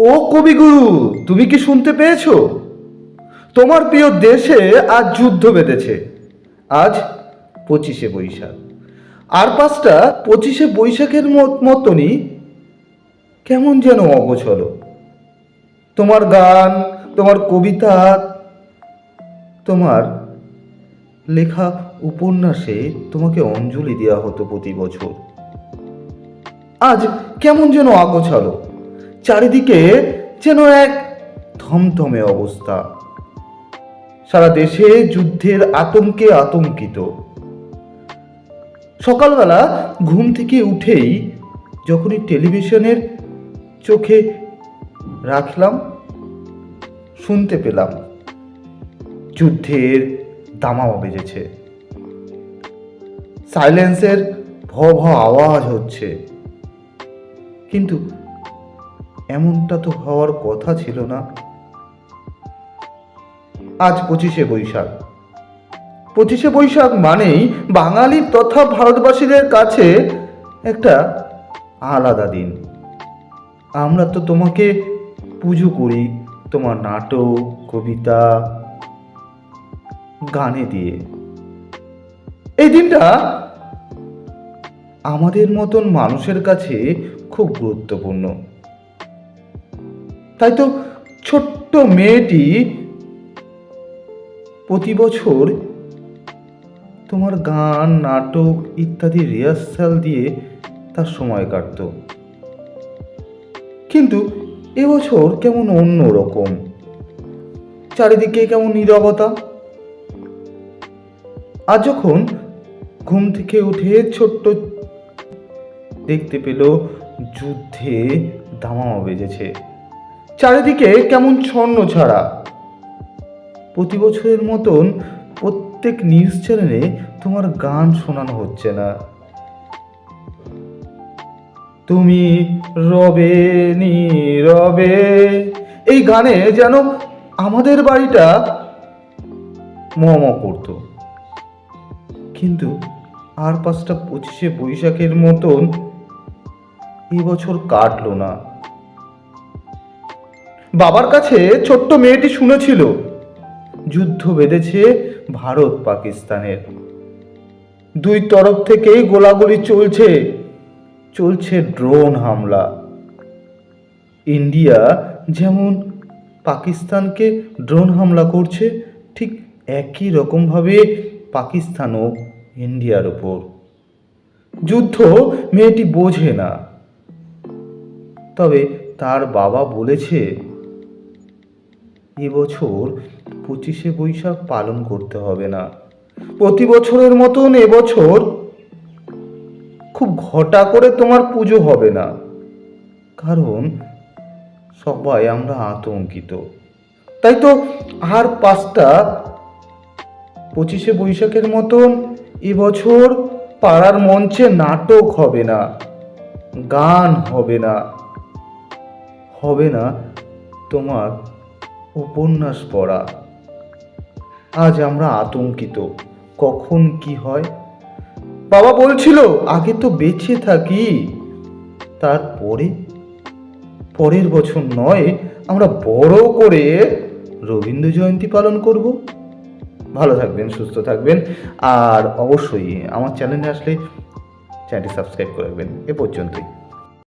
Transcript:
ও কবিগুরু, তুমি কি শুনতে পেয়েছ? তোমার প্রিয় দেশে আজ যুদ্ধ বেঁধেছে। আজ পঁচিশে বৈশাখ। আর পাঁচটা পঁচিশে বৈশাখের মত- মতনই কেমন যেন অগোছল। তোমার গান, তোমার কবিতা, তোমার লেখা উপন্যাসে তোমাকে অঞ্জলি দেওয়া হতো প্রতি বছর। আজ কেমন যেন আগোছাল চারিদিকে যেন এক থমথমে অবস্থা। সারা দেশে যুদ্ধের আতঙ্কে আতঙ্কিত। সকালবেলা ঘুম থেকে উঠেই যখনই টেলিভিশনের চোখে রাখলাম, শুনতে পেলাম, যুদ্ধের দামামা বেজেছে। সাইলেন্সের ভ ভ আওয়াজ হচ্ছে। কিন্তু এমনটা তো হওয়ার কথা ছিল না। আজ পঁচিশে বৈশাখ। পঁচিশে বৈশাখ মানেই বাঙালি তথা ভারতবাসীদের কাছে একটা আলাদা দিন। আমরা তো তোমাকে পুজো করি, তোমার নাটক, কবিতা, গানে দিয়ে। এই দিনটা আমাদের মতন মানুষের কাছে খুব গুরুত্বপূর্ণ। তাই তো ছোট্ট মেয়েটি প্রতি বছর তোমার গান, নাটক ইত্যাদি রিহার্সাল দিয়ে তার সময় কাটতো। কিন্তু এবছর কেমন অন্য রকম। চারিদিকে কেমন নীরবতা। আর যখন ঘুম থেকে উঠে ছোট্ট দেখতে পেল যুদ্ধে দামামা বেজেছে। চারিদিকে কেমন ছন্ন ছাড়া। প্রতি বছরের মতন প্রত্যেক নিউজ চ্যানেলে তোমার গান শোনানো হচ্ছে না। তুমি রবে নি রবে, এই গানে যেন আমাদের বাড়িটা মম করতো। কিন্তু আর পাঁচটা পঁচিশে বৈশাখের মতন এবছর কাটলো না। বাবার কাছে ছোট্ট মেয়েটি শুনেছিল। যুদ্ধ বেঁধেছে ভারত পাকিস্তানের। দুই তরফ থেকেই গোলাগুলি চলছে। চলছে ড্রোন হামলা। ইন্ডিয়া যেমন পাকিস্তানকে ড্রোন হামলা করছে, ঠিক একই রকমভাবে পাকিস্তানও ইন্ডিয়ার ওপর। যুদ্ধ মেয়েটি বোঝে না। তবে তার বাবা বলেছে এবছর পঁচিশে বৈশাখ পালন করতে হবে না। প্রতি বছরের মতন এবছর খুব ঘটা করে তোমার পুজো হবে না। কারণ সবাই আমরা আতঙ্কিত। তাই তো আর পাঁচটা পঁচিশে বৈশাখের মতন এবছর পাড়ার মঞ্চে নাটক হবে না, গান হবে না। হবে না তোমার উপন্যাস পড়া। আজ আমরা আতঙ্কিত। কখন কি হয়? বাবা বলছিল, আগে তো বেঁচে থাকি। তারপরে? পরের বছর নয়, আমরা বড় করে রবীন্দ্র জয়ন্তী পালন করব। ভালো থাকবেন, সুস্থ থাকবেন। আর অবশ্যই আমার চ্যানেলে আসলে চ্যানেলটি সাবস্ক্রাইব করে রাখবেন। এ পর্যন্তই।